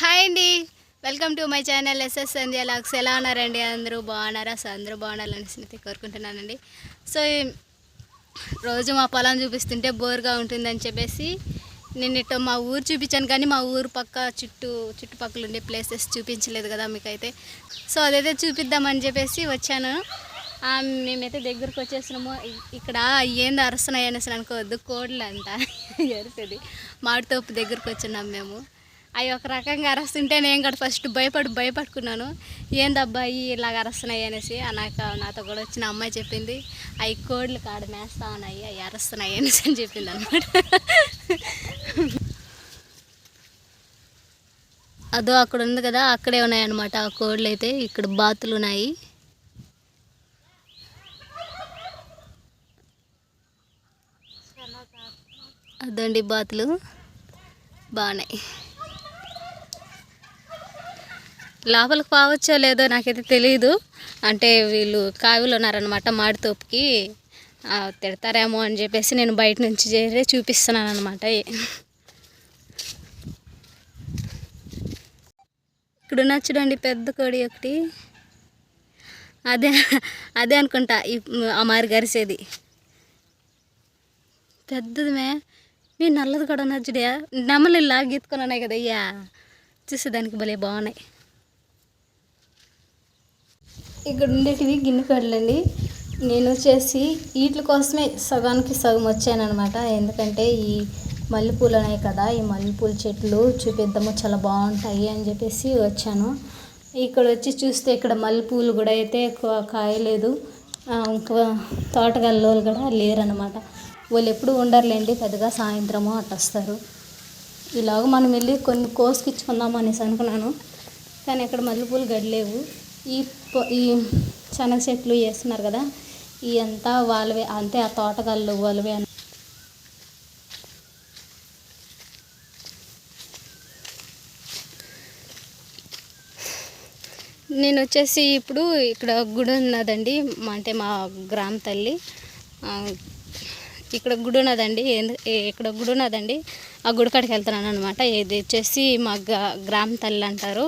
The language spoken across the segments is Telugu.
హాయ్ అండి. Welcome to my channel SS Sandhya lakhs. ఎలా ఉన్నారండి అందరూ? బాగున్నారా? సో అందరూ బాగుండాలని స్నేహితి కోరుకుంటున్నానండి. సో రోజు మా పొలం చూపిస్తుంటే బోర్గా ఉంటుందని చెప్పేసి నేను ఇటు మా ఊరు చూపించాను కానీ మా ఊరు పక్క చుట్టూ చుట్టుపక్కల ఉండే ప్లేసెస్ చూపించలేదు కదా మీకైతే. సో అదైతే చూపిద్దామని చెప్పేసి వచ్చాను. మేమైతే దగ్గరకు వచ్చేసినాము ఇక్కడ ఏంది అరుస్తున్నాయి అనేసి అనుకోవద్దు. కోడలు అంట అరిసేది మామిడితోపు దగ్గరకు వచ్చినాం మేము. అవి ఒక రకంగా అరుస్తుంటే నేను కూడా ఫస్ట్ భయపడి భయపడుకున్నాను. ఏందబ్బా ఇవి ఇలాగ అరుస్తున్నాయి అనేసి నాకు నాతో కూడా వచ్చిన అమ్మాయి చెప్పింది అవి కోడ్లు కాడ మేస్తా ఉన్నాయి అవి అరుస్తున్నాయి అనేసి అని చెప్పింది అనమాట అదో అక్కడ ఉంది కదా అక్కడే ఉన్నాయన్నమాట ఆ కోడ్లు అయితే ఇక్కడ బాతులు ఉన్నాయి. అదండి బాతులు. బాగున్నాయి లోపలికి పోవచ్చో లేదో నాకైతే తెలియదు అంటే వీళ్ళు కావిలు ఉన్నారనమాట మాడితోపుకి తిడతారేమో అని చెప్పేసి నేను బయట నుంచి చేరే చూపిస్తున్నాను అనమాట ఇక్కడ ఉన్న చూడండి పెద్ద కోడి ఒకటి. అదే అదే అనుకుంటా ఈ ఆ మారి గరిసేది. పెద్దది మే. మీ నల్లది కూడా ఉన్నది చూడయా నెమలి ఇలా గీతుకొని ఉన్నాయి కదా అయ్యా చూసేదానికి భలే బాగున్నాయి. ఇక్కడ ఉండేటివి గిన్నె కడలండి నేను వచ్చేసి వీటి కోసమే సగానికి సగం వచ్చానమాట ఎందుకంటే ఈ మల్లెపూలు ఉన్నాయి కదా ఈ మల్లెపూల చెట్లు చూపిద్దాము చాలా బాగుంటాయి అని చెప్పేసి వచ్చాను. ఇక్కడ వచ్చి చూస్తే ఇక్కడ మల్లెపూలు కూడా అయితే ఎక్కువ కాయలేదు. ఇంకా తోటగల్లో కూడా లేరనమాట వాళ్ళు ఎప్పుడు ఉండరులేండి పెద్దగా సాయంత్రము అట్టొస్తారు ఇలాగ మనం వెళ్ళి కొన్ని కోసుకిచ్చుకుందాం అనేసి అనుకున్నాను. కానీ ఇక్కడ మల్లెపూలు గడలేవు. ఈ ఈ శనగ చెట్లు వేస్తున్నారు కదా ఈ అంతా వాళ్ళవే అంతే ఆ తోటగాళ్ళు వాళ్ళవే అని. నేను వచ్చేసి ఇప్పుడు ఇక్కడ గుడి ఉన్నదండి అంటే మా గ్రామ తల్లి. ఇక్కడ గుడి ఉన్నదండి ఏ- ఇక్కడ గుడి ఉన్నదండి ఆ గుడి కాడికి వెళ్తున్నాను అనమాట ఇది వచ్చేసి మా గ్రామ తల్లి అంటారు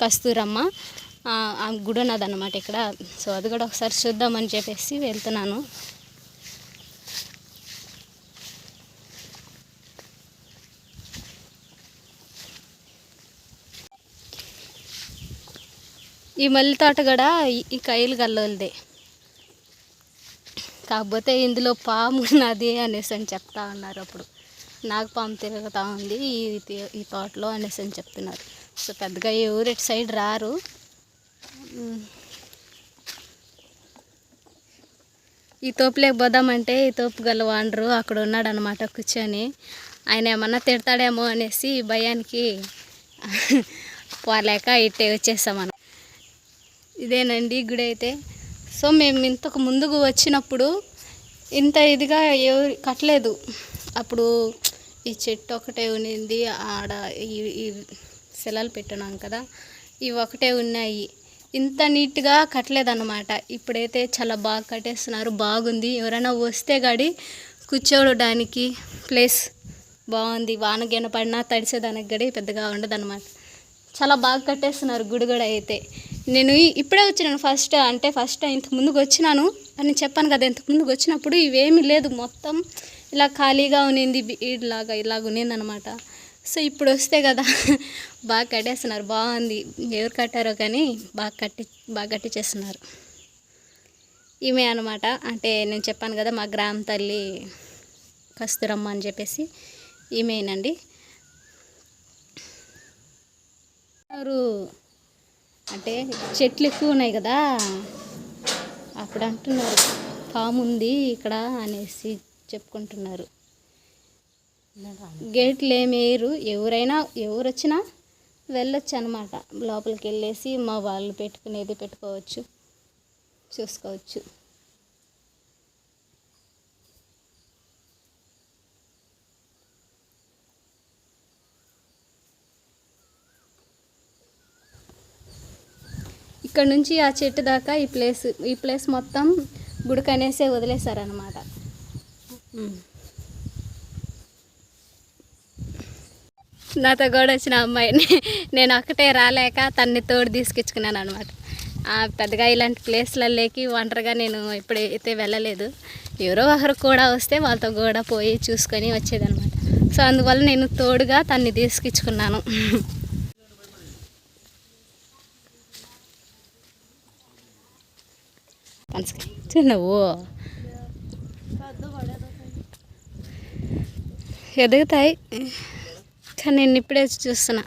కస్తూరమ్మ. గుడి ఉన్నదన్నమాట ఇక్కడ. సో అది కూడా ఒకసారి చూద్దామని చెప్పేసి వెళ్తున్నాను. ఈ మల్లి తోట కూడా ఈ- కైలు గల్లోలదే. కాకపోతే ఇందులో పాము ఉన్నది అనేసి అని చెప్తా ఉన్నారు అప్పుడు. నాకు పాము తిరుగుతూ ఉంది ఈ ఈ తోటలో అనేసి అని చెప్తున్నారు. సో పెద్దగా ఎవరు ఇటు సైడ్ రారు. ఈ తోపులోకి పోదామంటే ఈ తోపు గల వాండరు అక్కడ ఉన్నాడు అనమాట కూర్చొని. ఆయన ఏమన్నా తిడతాడేమో అనేసి భయానికి పోలేక ఇట్టే వచ్చేసామన్న. ఇదేనండి గుడి అయితే. సో మేము ఇంతకు ముందుకు వచ్చినప్పుడు ఇంత ఇదిగా ఎవరు కట్టలేదు. అప్పుడు ఈ చెట్టు ఒకటే ఉన్నింది ఆడ ఈ శిలలు పెట్టినాం కదా. ఇవి ఒకటే ఉన్నాయి. ఇంత నీట్గా కట్టలేదన్నమాట. ఇప్పుడైతే చాలా బాగా కట్టేస్తున్నారు. బాగుంది. ఎవరైనా వస్తే గాడి కూర్చోవడానికి ప్లేస్ బాగుంది. వానగిన పడినా తడిసేదానికి గడి పెద్దగా ఉండదన్నమాట. చాలా బాగా కట్టేస్తున్నారు గుడి కూడా అయితే. నేను ఇప్పుడే వచ్చినాను ఫస్ట్. అంటే ఫస్ట్ ఇంత ముందుకు వచ్చినాను. అని చెప్పాను కదా ఇంత ముందుకు వచ్చినప్పుడు ఇవేమీ లేదు. మొత్తం ఇలా ఖాళీగా ఉన్నింది. బి- ఇలాగా ఇలాగ ఉన్నింది సో ఇప్పుడు వస్తే కదా బాగా కట్టేస్తున్నారు. బాగుంది. ఎవరు కట్టారో కానీ బాగా కట్టి బాగా కట్టించేస్తున్నారు ఈమె అనమాట అంటే నేను చెప్పాను కదా మా గ్రామ తల్లి కస్తూరమ్మ అని చెప్పేసి ఈమెనండి. వారు అంటే చెట్లు ఎక్కువ ఉన్నాయి కదా అప్పుడు అంటున్నారు పాము ఉంది ఇక్కడ అనేసి చెప్పుకుంటున్నారు. గేట్లు ఏమి వేయరు ఎవరైనా ఎవరు వచ్చినా వెళ్ళొచ్చు అనమాట లోపలికి వెళ్ళేసి మా వాళ్ళు పెట్టుకునేది పెట్టుకోవచ్చు చూసుకోవచ్చు. ఇక్కడ నుంచి ఆ చెట్టు దాకా ఈ ప్లేస్ ఈ ప్లేస్ మొత్తం గుడికనేసే వదిలేశారనమాట. నాతో కూడా వచ్చిన అమ్మాయిని నేను ఒక్కటే రాలేక తన్ని తోడు తీసుకొచ్చుకున్నాను అనమాట పెద్దగా ఇలాంటి ప్లేస్లలోకి ఒంటరిగా నేను ఎప్పుడైతే వెళ్ళలేదు ఎవరో ఒకరు కూడా వస్తే వాళ్ళతో కూడా పోయి చూసుకొని వచ్చేదనమాట సో అందువల్ల నేను తోడుగా తన్ని తీసుకొచ్చుకున్నాను. చిన్నవు ఎదుగుతాయి. కానీ నేను ఇప్పుడే చూస్తున్నా.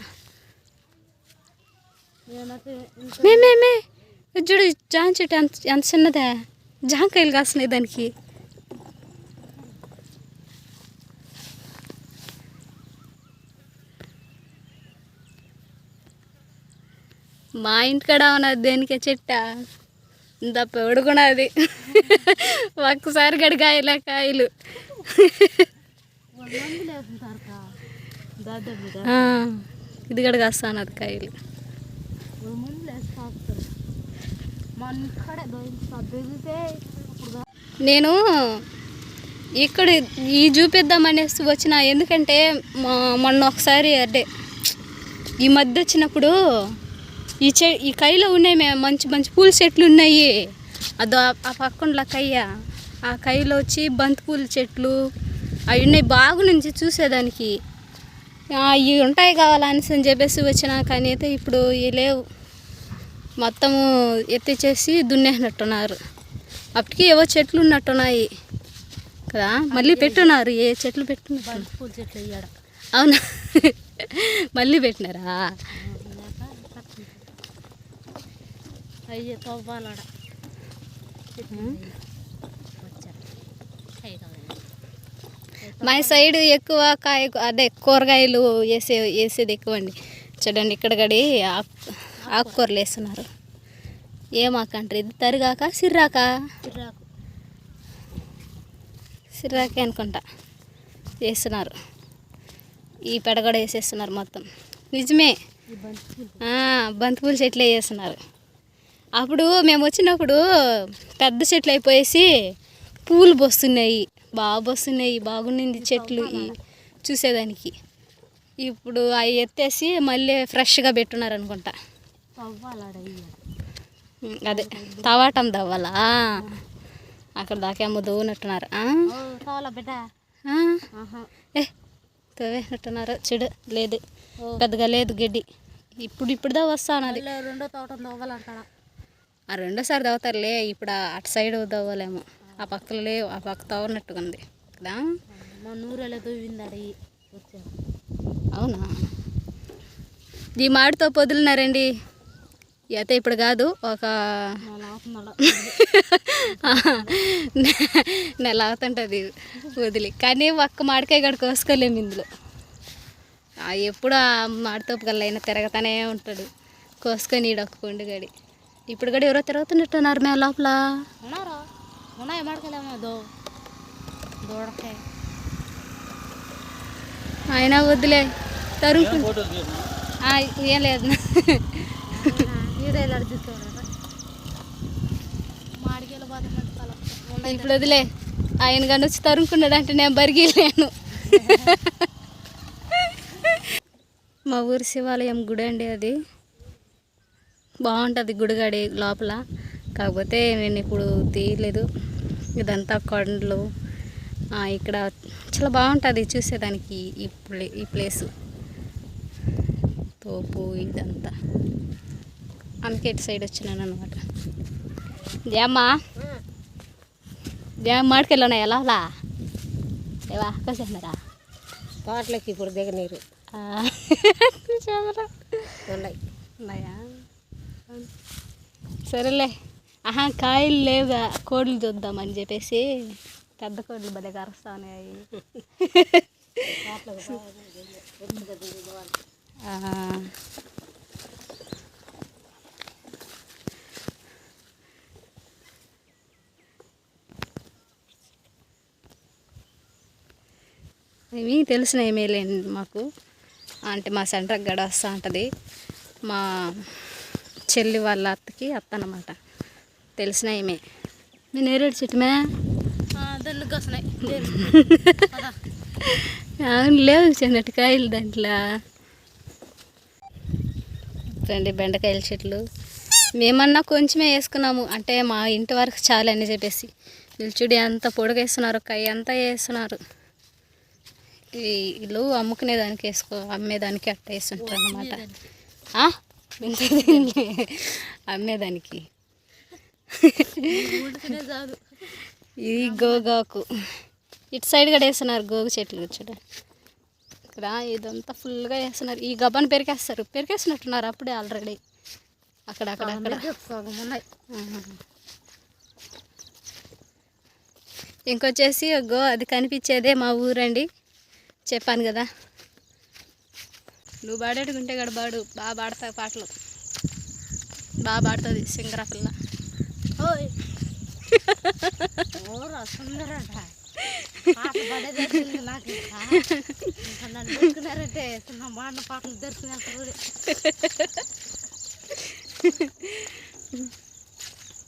మే మే మే. ఇది చూడు జాన్ చెట్టు ఎంత ఎంత చిన్నదే. జాంకాయలు కాస్తున్నాయి దానికి. మా ఇంటికాడ ఉన్నది దేనికే చెట్ట? ఇంత పెడుకున్నది ఒక్కసారి గడికాయలే కాయలు. ఇది కూడా కాస్తాను అది కాయలు. నేను ఇక్కడ ఈ చూపిద్దామనేసి వచ్చిన ఎందుకంటే మొన్న ఒకసారి అంటే ఈ మధ్య వచ్చినప్పుడు ఈ చె ఈ కైలో ఉన్నాయి మే మంచి మంచి పూల చెట్లు ఉన్నాయి. అదో ఆ- ఆ కయ్య ఆ కైలో వచ్చి బంతి పూల చెట్లు అవి ఉన్నాయి బాగునుంచి చూసేదానికి. ఇవి ఉంటాయి కావాలనేసి అని చెప్పేసి వచ్చిన కానీ అయితే ఇప్పుడు ఇవి లేవు. మొత్తము ఎత్తిచేసి దున్నేసినట్టున్నారు. అప్పటికి ఏవో చెట్లు ఉన్నట్టున్నాయి కదా? మళ్ళీ పెట్టున్నారు ఏ చెట్లు పెట్టున్నారు పూల చెట్లు అవునా? మళ్ళీ పెట్టినారా? అయ్యే తవ్వాలాడ. మా సైడ్ ఎక్కువ కాయ అదే కూరగాయలు వేసే వేసేది ఎక్కువ అండి చూడండి ఇక్కడ గడి ఆకు ఆకుకూరలు వేస్తున్నారు. ఏం ఆకంటారు ఇది తరిగాక సిర్రాక? సిర్రాకే. అనుకుంటా. వేస్తున్నారు. ఈ పెడ కూడా వేసేస్తున్నారు మొత్తం. నిజమే. బంతిపూల చెట్లు వేస్తున్నారు. అప్పుడు మేము వచ్చినప్పుడు పెద్ద చెట్లు అయిపోయేసి పూలు పోస్తున్నాయి. బాగా పోస్తున్నాయి బాగుండింది చెట్లు చూసేదానికి. ఇప్పుడు అవి ఎత్తేసి మళ్ళీ ఫ్రెష్గా పెట్టున్నారు అనుకుంటా అదే తవాటం దవ్వాలా అక్కడ దాకేమో తవ్వాలా? ఆహా. ఏ తవ్వేనట్టున్నారు చెడు లేదు. పెద్దగా లేదు గడ్డి. ఇప్పుడు ఇప్పుడుదా వస్తాను అది మళ్ళీ రెండో తోటం తవ్వాలంటాడా? ఆ రెండోసారి తవ్వుతారులే ఇప్పుడు అటు సైడ్ తవ్వలేము. ఆ పక్కన లేవు ఆ పక్క తవ్వనట్టుగా ఉంది కదా? మా నూరెలా వచ్చాను అవునా? ఈ మాడితో పొదిలినారండి. అయితే ఇప్పుడు కాదు ఒక నెల అవుతుంటుంది వదిలి. కానీ ఒక్క మాడికాయ కూడా కోసుకోలేము ఇందులో. ఆ ఎప్పుడు ఆ మాడితోపు అయినా తిరగతానే ఉంటాడు. కోసుకొని ఈడొక్క కొండు గడి ఇప్పుడు కూడా ఎవరో తిరుగుతున్నట్టున్నారు మే లోపల. ఉన్నారా ఉన్నాయి మాడకలేమో దో దూడకాయ అయినా వద్దులే తరుము ఏం లేదు ఇప్పుడు వదిలే ఆయన కానీ వచ్చి తరుముకున్నాడు అంటే నేను బరిగిలేను మా ఊరి శివాలయం గుడి అండి అది బాగుంటుంది గుడిగాడి లోపల కాకపోతే నేను ఇప్పుడు తీయలేదు. ఇదంతా కొండలు. ఇక్కడ చాలా బాగుంటుంది చూసేదానికి ఈ ప్లే ఈ ప్లేసు. తోపు ఇదంతా. అందుకే ఇటు సైడ్ వచ్చినాను అనమాట ఏమ్మా ఏం మాడికెళ్ళున్నాయి ఎలా? ఏవా కోసేసినారా తోటలకి ఇప్పుడు ఉన్నాయి. ఉన్నాయా? సరేలే. ఆహా కాయలు లేవుగా కోళ్ళు చూద్దామని చెప్పేసి. పెద్ద కోళ్ళు భలే కరుస్తా ఉన్నాయి ఆ. ఇవి తెలిసిన ఏమేలేండి మాకు. అంటే మా సెంటర్కి గడ వస్తూ ఉంటుంది. మా చెల్లి వాళ్ళ అత్తకి అత్త అన్నమాట తెలిసిన ఏమే మీ నేరేడు చెట్టుమే అవును లేవు చిన్నటి కాయలు దాంట్లో. చూడండి బెండకాయల చెట్లు. మేమన్నా కొంచెమే వేసుకున్నాము. అంటే మా ఇంటి వరకు చాలు అని చెప్పేసి. వీళ్ళు చూడు ఎంత పొడుగేస్తున్నారు కై అంతా వేస్తున్నారు. వీళ్ళు అమ్ముకునేదానికి వేసుకో అమ్మేదానికి అట్ట వేస్తుంటారు అనమాట అమ్మేదానికి ఇది గోగాకు. ఇటు సైడ్ కూడా వేస్తున్నారు గోగు చెట్లు చూడ. ఇక్కడ ఇదంతా ఫుల్గా వేస్తున్నారు. ఈ గబ్బాను పెరికేస్తారు. పెరికేస్తున్నట్టున్నారు అప్పుడే ఆల్రెడీ అక్కడ అక్కడ అక్కడ. ఇంకొచ్చేసి గో అది కనిపించేదే మా ఊరండి. చెప్పాను కదా. నువ్వు పాడేటుకుంటే గడ పాడు బాగా పాడతావు పాటలు. బాగా పాడుతుంది సింగరా పిల్ల పాటలు దొరికినప్పుడు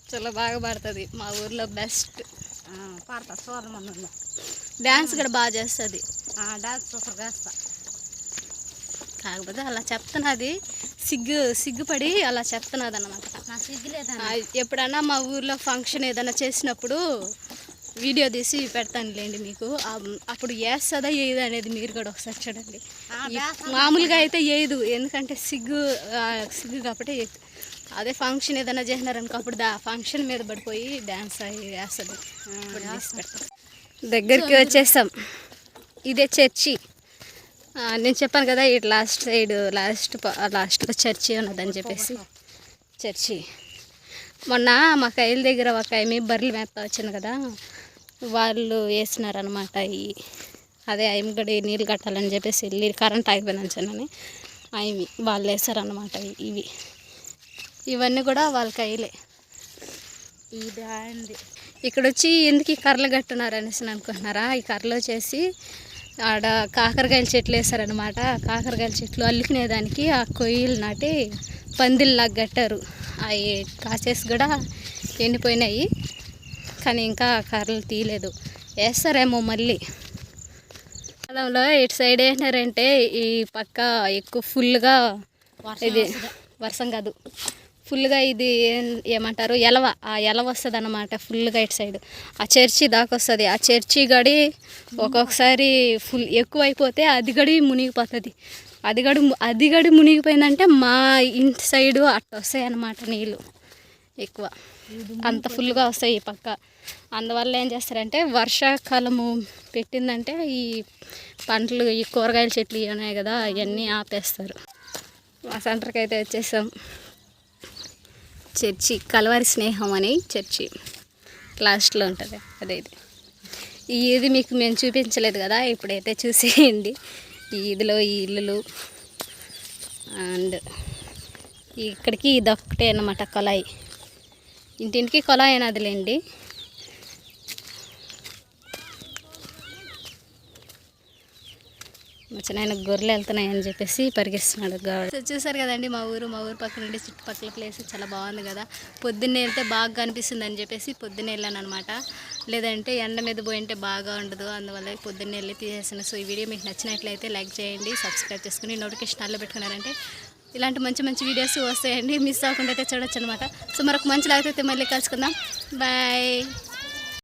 చాలా బాగా పాడుతుంది మా ఊర్లో బెస్ట్. పాడతా సోదమన్ను డ్యాన్స్ కూడా బాగా చేస్తుంది. డాన్స్ సూపర్ వేస్తా కాకపోతే అలా చెప్తున్నది. సిగ్గు సిగ్గుపడి అలా చెప్తున్నది అనమాట ఎప్పుడన్నా మా ఊర్లో ఫంక్షన్ ఏదైనా చేసినప్పుడు వీడియో తీసి పెడతానులేండి మీకు. ఆ- అప్పుడు వేస్తుందా వేయదు అనేది మీరు కూడా ఒకసారి చూడండి. మామూలుగా అయితే వేయదు ఎందుకంటే సిగ్గు సిగ్గు కాబట్టి. అదే ఫంక్షన్ ఏదైనా చేసినారనుకో అప్పుడు దా ఫంక్షన్ మీద పడిపోయి డ్యాన్స్ అవి వేస్తుంది. దగ్గరికి వచ్చేసాం ఇదే చర్చి. నేను చెప్పాను కదా ఇటు లాస్ట్ సైడ్ లాస్ట్ లాస్ట్లో చర్చి ఉన్నదని చెప్పేసి. చర్చి. మొన్న మా కైల దగ్గర ఒక ఆమె బర్రెలు మేస్తా వచ్చింది కదా వాళ్ళు వేసినారనమాట ఈ అదే ఆమె కూడా నీళ్ళు కట్టాలని చెప్పేసి వెళ్ళి కరెంట్ ఆగిపోయినాచనని ఆమె వాళ్ళు వేసారనమాట ఇవి. ఇవన్నీ కూడా వాళ్ళ కైలే. ఇది ఇక్కడ వచ్చి ఎందుకు ఈ కర్రలు కట్టున్నారు అనేసి అనుకుంటున్నారా? ఈ కర్రలు వచ్చేసి ఆడ కాకరకాయల చెట్లు వేసారనమాట కాకరకాయల చెట్లు అల్లుకునేదానికి ఆ కొయ్యలు నాటి పందిల్లాగా కట్టారు అవి కాసేసి కూడా ఎండిపోయినాయి. కానీ ఇంకా కర్రలు తీయలేదు. వేస్తారేమో మళ్ళీ. కాలంలో ఇటు సైడ్ వేసినారంటే ఈ పక్క ఎక్కువ ఫుల్గా ఇది వర్షం కాదు. ఫుల్గా ఇది ఏం- ఏమంటారు? ఎలవ ఆ ఎలవ వస్తుంది అనమాట ఫుల్గా ఇటు సైడ్. ఆ చర్చి దాకా వస్తుంది. ఆ చర్చి గడి ఒక్కొక్కసారి ఫుల్ ఎక్కువ అయిపోతే అది గడి మునిగిపోతుంది. అది గడి అది గడి మునిగిపోయిందంటే మా ఇంటి సైడు అట్ట వస్తాయి అన్నమాట నీళ్ళు ఎక్కువ. అంత ఫుల్గా వస్తాయి ఈ పక్క. అందువల్ల ఏం చేస్తారంటే వర్షాకాలము పెట్టిందంటే ఈ పంటలు ఈ కూరగాయల చెట్లు ఇవి ఉన్నాయి కదా అవన్నీ ఆపేస్తారు. మా సెంటర్కి అయితే వచ్చేసాం. చర్చి కలవారి స్నేహం అని చర్చి. లాస్ట్లో ఉంటుంది. అదే ఇది. ఈ ఇది మీకు మేము చూపించలేదు కదా ఇప్పుడైతే చూసేయండి. ఈ ఇదిలో ఈ ఇల్లులు అండ్ ఇక్కడికి ఇదొక్కటే అనమాట కొలాయి. ఇంటింటికి కొలాయి అదిలేండి మా చిన్న గొర్రెలు వెళ్తున్నాయని చెప్పేసి పరిగెస్తున్నాడు గౌడ. చూసారు కదండి మా ఊరు మా ఊరు పక్కన నుండి చుట్టుపక్కల ప్లేస్ చాలా బాగుంది కదా. పొద్దున్నే వెళ్తే బాగా కనిపిస్తుంది అని చెప్పేసి పొద్దున్నే వెళ్ళాను అనమాట లేదంటే ఎండ మీద పోయింటే బాగా ఉండదు. అందువల్ల పొద్దున్నే వెళ్ళి తీసేసాను. సో ఈ వీడియో మీకు నచ్చినట్లయితే లైక్ చేయండి సబ్స్క్రైబ్ చేసుకుని నోటిఫికేషన్ అల్లో పెట్టుకున్నారంటే ఇలాంటి మంచి మంచి వీడియోస్ వస్తాయండి. మిస్ అవ్వకుండా అయితే చూడొచ్చు అనమాట సో మరొక మంచి లేకపోతే మళ్ళీ కలుసుకుందాం. బాయ్